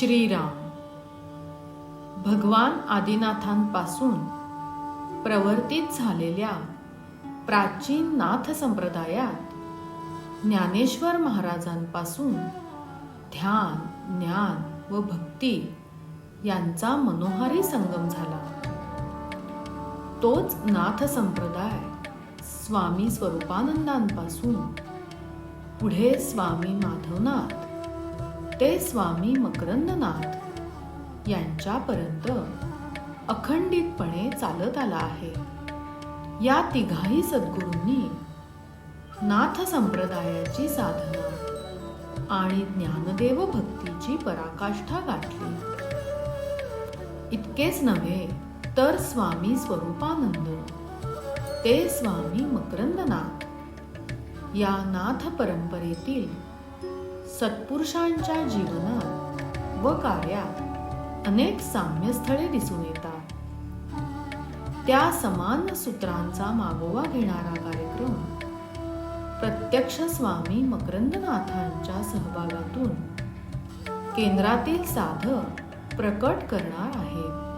श्रीराम. भगवान आदिनाथांपासून प्रवर्तित झालेल्या प्राचीन नाथ संप्रदायात ज्ञानेश्वर महाराजांपासून ध्यान ज्ञान व भक्ती यांचा मनोहारी संगम झाला. तोच नाथ संप्रदाय स्वामी स्वरूपानंदांपासून पुढे स्वामी माधवनाथ ते स्वामी मकरंदनाथ यांच्यापर्यंत अखंडितपणे चालत आला आहे. या तिघाही सद्गुरूंनी नाथ संप्रदायाची साधना आणि ज्ञानदेव भक्तीची पराकाष्ठा गाठली. इतकेच नव्हे तर स्वामी स्वरूपानंद ते स्वामी मकरंदनाथ या नाथ परंपरेतील सत्पुरुषांच्या जीवनात व कार्यात अनेक साम्यस्थळे दिसून येतात. त्या समान सूत्रांचा मागोवा घेणारा कार्यक्रम प्रत्यक्ष स्वामी मकरंदनाथांच्या सहभागातून केंद्रातील साधक प्रकट करणार आहे